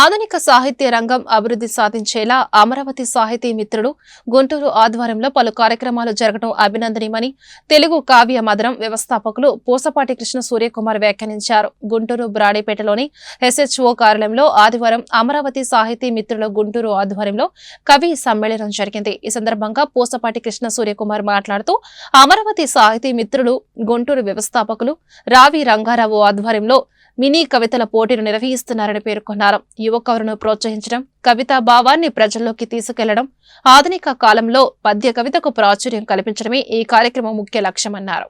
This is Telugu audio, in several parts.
ఆధునిక సాహిత్య రంగం అభివృద్ధి సాధించేలా అమరావతి సాహితీ మిత్రుడు గుంటూరు ఆధ్వర్యంలో పలు కార్యక్రమాలు జరగడం అభినందనీయమని తెలుగు కావ్య మదనం వ్యవస్థాపకులు పూసపాటి కృష్ణ సూర్యకుమార్ వ్యాఖ్యానించారు. గుంటూరు బ్రాడేపేటలోని ఎస్హెచ్ఓ కార్యాలయంలో ఆదివారం అమరావతి సాహితీ మిత్రుల గుంటూరు ఆధ్వర్యంలో కవి సమ్మేళనం జరిగింది. ఈ సందర్భంగా పూసపాటి కృష్ణ సూర్యకుమార్ మాట్లాడుతూ అమరావతి సాహితీ మిత్రులు గుంటూరు వ్యవస్థాపకులు రావి రంగారావు ఆధ్వర్యంలో మినీ కవితల పోటీలు నిర్వహిస్తున్నారని పేర్కొన్నారు. యువకవులను ప్రోత్సహించడం కవితా భావాన్ని ప్రజల్లోకి తీసుకెళ్ళడం ఆధునిక కాలంలో పద్య కవితకు ప్రాచుర్యం కల్పించడమే ఈ కార్యక్రమం ముఖ్య లక్ష్యమన్నారు.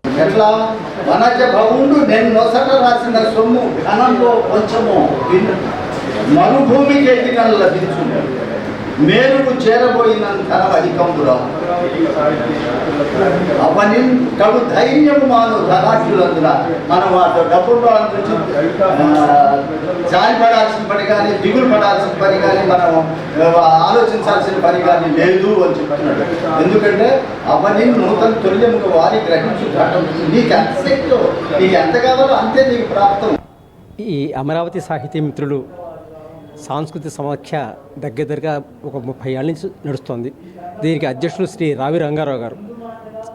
మరుభూమికి మేలుకు చేరబోయినంత అధికంబురా అవని కడు ధైర్యము మాను ధనాఖ్యులందున మనం అటు డబ్బులు నుంచి జాలి పడాల్సిన పని కానీ దిగులు పడాల్సిన పని కానీ మనం ఆలోచించాల్సిన పని కానీ లేదు అని చెప్తున్నాడు. ఎందుకంటే అవని నూతన తొలిముకు వారి గ్రహించు ఘటం నీకు ఎంత శక్తో నీకు ఎంత కావాలో అంతే నీకు ప్రాప్తం. ఈ అమరావతి సాహితీ మిత్రులు సాంస్కృతిక సమాఖ్య దగ్గర దగ్గరగా ఒక ముప్పై ఏళ్ళ నుంచి నడుస్తోంది. దీనికి అధ్యక్షులు శ్రీ రావి రంగారావు గారు.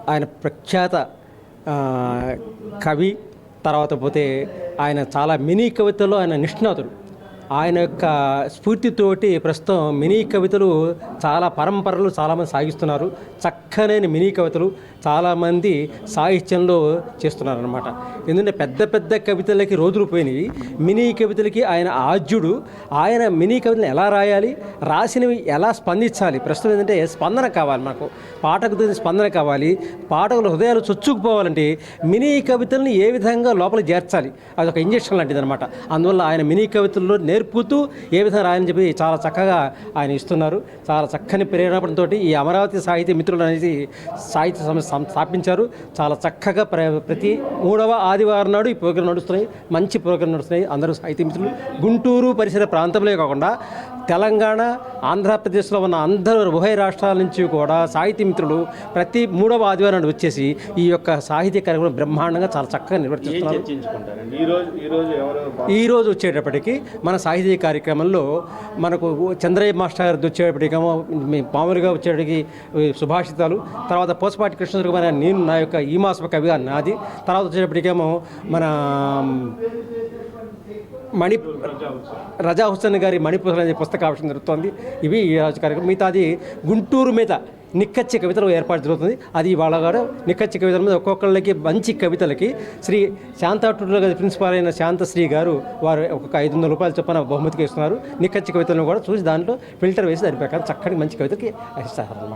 ఆయన ప్రఖ్యాత కవి తర్వాత పోతే ఆయన చాలా మినీ కవితల్లో ఆయన నిష్ణాతుడు. ఆయన యొక్క స్ఫూర్తితోటి ప్రస్తుతం మినీ కవితలు చాలా పరంపరలు చాలామంది సాగిస్తున్నారు. చక్కనైన మినీ కవితలు చాలామంది సాహిత్యంలో చేస్తున్నారు అనమాట ఎందుకంటే పెద్ద పెద్ద కవితలకి రోజులు పోయినవి మినీ కవితలకి ఆయన ఆద్యుడు. ఆయన మినీ కవితలను ఎలా రాయాలి? రాసినవి ఎలా స్పందించాలి? ప్రస్తుతం ఏంటంటే స్పందన కావాలి మాకు. పాఠకుల స్పందన కావాలి. పాఠకుల హృదయాలు చొచ్చుకుపోవాలంటే మినీ కవితల్ని ఏ విధంగా లోపల చేర్చాలి? అది ఒక ఇంజక్షన్ లాంటిది అనమాట అందువల్ల ఆయన మినీ కవితల్లో నేర్పుతూ ఏ విధంగా రాయని చెప్పి చాలా చక్కగా ఆయన ఇస్తున్నారు. చాలా చక్కని ప్రేరణతో ఈ అమరావతి సాహిత్య మిత్రులు అనేది సాహిత్య సంస్థ స్థాపించారు. చాలా చక్కగా ప్ర ప్రతి మూడవ ఆదివారం నాడు ఈ ప్రోగ్రాం నడుస్తున్నాయి. మంచి ప్రోగ్రాం నడుస్తున్నాయి. అందరూ సాహిత్య మిత్రులు. గుంటూరు పరిసర ప్రాంతంలో కాకుండా తెలంగాణ ఆంధ్రప్రదేశ్లో ఉన్న అందరూ ఉభయ రాష్ట్రాల నుంచి కూడా సాహితీ మిత్రులు ప్రతి మూడవ ఆదివారం నాడు వచ్చేసి ఈ యొక్క సాహిత్య కార్యక్రమం బ్రహ్మాండంగా చాలా చక్కగా నిర్వర్తిస్తున్నారు. చర్చించుకుంటారండి? ఈ రోజు ఈ రోజు ఎవరు ఈ రోజు వచ్చేటప్పటికి మన సాహితీ కార్యక్రమంలో మనకు చంద్రయ్య మాస్టర్ గారు వచ్చేటప్పటికేమో మీ మామూలుగా వచ్చేటికి సుభాషితాలు తర్వాత పోసపాటి కృష్ణదుర్గ నేను నా యొక్క ఈ మాస కవిగా నాది. తర్వాత వచ్చేటప్పటికేమో మన మణి రజా హుస్సేన్ గారి మణిపూర్ అనే పుస్తకావిష్కరణ జరుగుతోంది. ఇవి ఈ రోజు కార్యక్రమం. మిగతాది గుంటూరు మీద నిక్కచ్చి కవితలు ఏర్పాటు జరుగుతుంది. అది వాళ్ళ కూడా నిక్కచ్చి కవితల మీద ఒక్కొక్కళ్ళకి మంచి కవితలకి శ్రీ శాంతాటూరులో గారి ప్రిన్సిపాల్ అయిన శాంతశ్రీ గారు వారు ఒక ఐదు వందల రూపాయలు చొప్పున బహుమతికి ఇస్తున్నారు. నిక్కచ్చి కవితలను కూడా చూసి దాంట్లో ఫిల్టర్ వేసి దాని ప్రకారం చక్కటి మంచి కవితకి ఇస్తారు అన్నమాట.